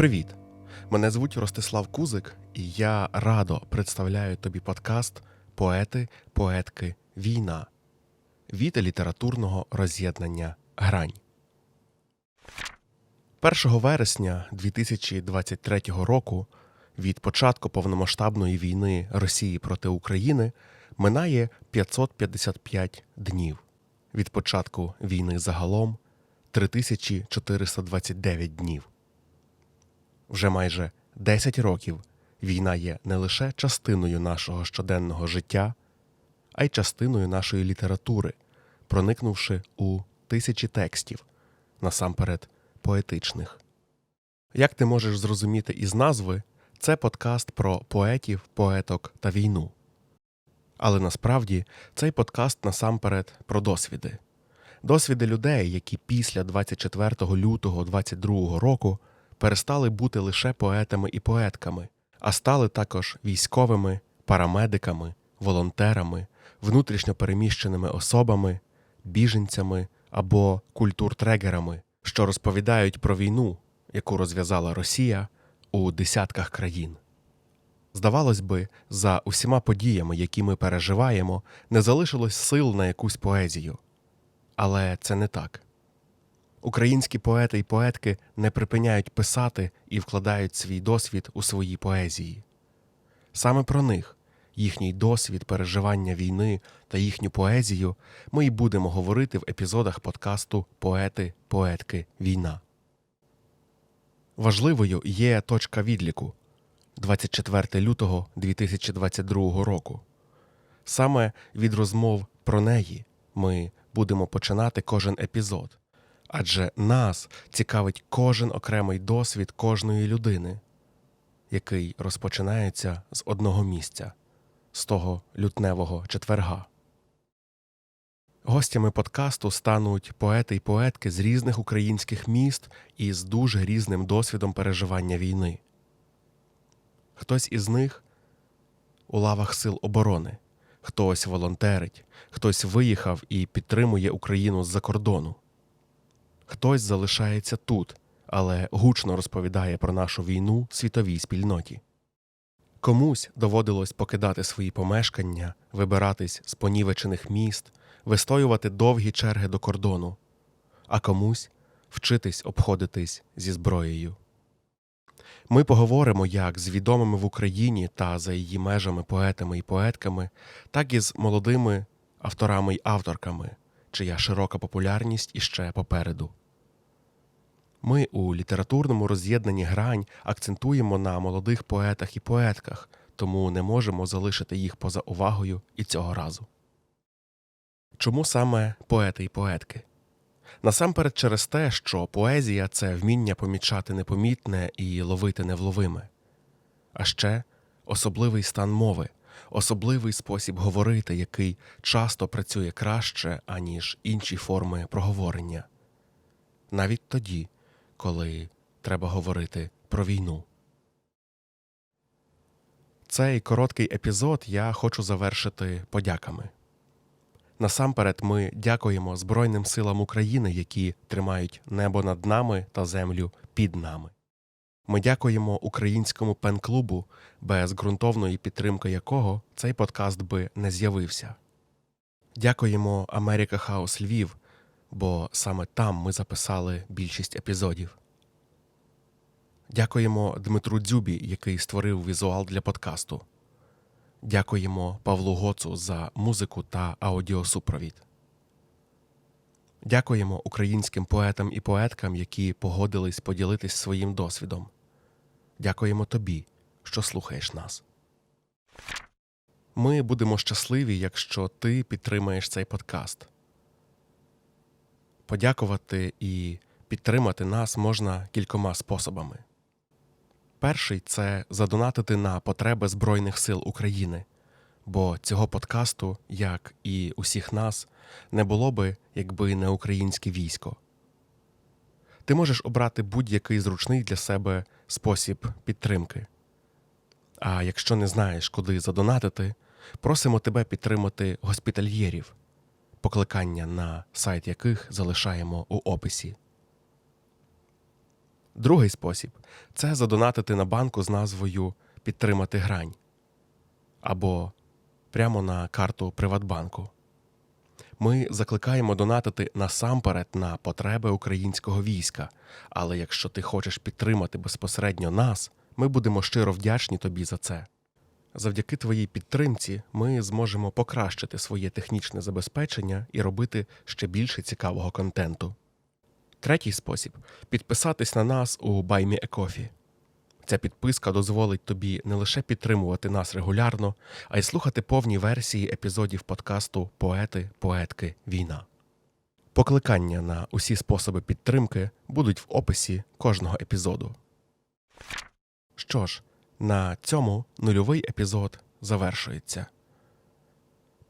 Привіт! Мене звуть Ростислав Кузик, і я радо представляю тобі подкаст Поети, поетки, війна від літературного роз'єднання Грань. 1 вересня 2023 року від початку повномасштабної війни Росії проти України минає 555 днів. Від початку війни загалом 3429 днів. Вже майже 10 років війна є не лише частиною нашого щоденного життя, а й частиною нашої літератури, проникнувши у тисячі текстів, насамперед поетичних. Як ти можеш зрозуміти із назви, це подкаст про поетів, поеток та війну. Але насправді цей подкаст насамперед про досвіди. Досвіди людей, які після 24 лютого 22 року перестали бути лише поетами і поетками, а стали також військовими, парамедиками, волонтерами, внутрішньо переміщеними особами, біженцями або культуртрегерами, що розповідають про війну, яку розв'язала Росія у десятках країн. Здавалось би, за усіма подіями, які ми переживаємо, не залишилось сил на якусь поезію. Але це не так. Українські поети і поетки не припиняють писати і вкладають свій досвід у свої поезії. Саме про них, їхній досвід переживання війни та їхню поезію ми й будемо говорити в епізодах подкасту Поети, поетки, війна. Важливою є точка відліку 24 лютого 2022 року. Саме від розмов про неї ми будемо починати кожен епізод, адже нас цікавить кожен окремий досвід кожної людини, який розпочинається з одного місця, з того лютневого четверга. Гостями подкасту стануть поети й поетки з різних українських міст і з дуже різним досвідом переживання війни. Хтось із них у лавах сил оборони, хтось волонтерить, хтось виїхав і підтримує Україну з-за кордону. Хтось залишається тут, але гучно розповідає про нашу війну світовій спільноті. Комусь доводилось покидати свої помешкання, вибиратись з понівечених міст, вистоювати довгі черги до кордону, а комусь вчитись обходитись зі зброєю. Ми поговоримо як з відомими в Україні та за її межами поетами і поетками, так і з молодими авторами й авторками, чия широка популярність іще попереду. Ми у літературному роз'єднанні грань акцентуємо на молодих поетах і поетках, тому не можемо залишити їх поза увагою і цього разу. Чому саме поети і поетки? Насамперед через те, що поезія це вміння помічати непомітне і ловити невловиме, а ще особливий стан мови, особливий спосіб говорити, який часто працює краще, аніж інші форми проговорення, навіть тоді, коли треба говорити про війну. Цей короткий епізод я хочу завершити подяками. Насамперед, ми дякуємо Збройним силам України, які тримають небо над нами та землю під нами. Ми дякуємо українському пен-клубу, без ґрунтовної підтримки якого цей подкаст би не з'явився. Дякуємо Америка Хаус Львів, бо саме там ми записали більшість епізодів. Дякуємо Дмитру Дзюбі, який створив візуал для подкасту. Дякуємо Павлу Гоцу за музику та аудіосупровід. Дякуємо українським поетам і поеткам, які погодились поділитись своїм досвідом. Дякуємо тобі, що слухаєш нас. Ми будемо щасливі, якщо ти підтримаєш цей подкаст. Подякувати і підтримати нас можна кількома способами. Перший це задонатити на потреби Збройних сил України, бо цього подкасту, як і усіх нас, не було би, якби не українське військо. Ти можеш обрати будь-який зручний для себе спосіб підтримки. А якщо не знаєш, куди задонатити, просимо тебе підтримати госпітальєрів, покликання на сайт яких залишаємо у описі. Другий спосіб це задонатити на банку з назвою Підтримати грань або прямо на карту Приватбанку. Ми закликаємо донатити насамперед на потреби українського війська. Але якщо ти хочеш підтримати безпосередньо нас, ми будемо щиро вдячні тобі за це. Завдяки твоїй підтримці ми зможемо покращити своє технічне забезпечення і робити ще більше цікавого контенту. Третій спосіб підписатись на нас у BuyMeACoffee. Ця підписка дозволить тобі не лише підтримувати нас регулярно, а й слухати повні версії епізодів подкасту Поети, поетки, війна. Покликання на усі способи підтримки будуть в описі кожного епізоду. Що ж, на цьому нульовий епізод завершується.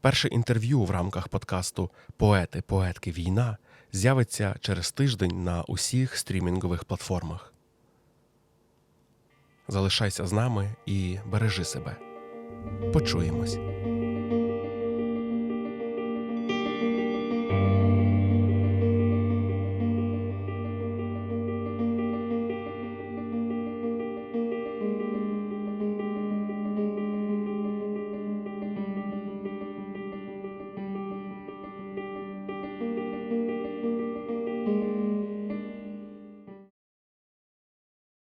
Перше інтерв'ю в рамках подкасту Поети, поетки, війна з'явиться через тиждень на усіх стрімінгових платформах. Залишайся з нами і бережи себе. Почуємось.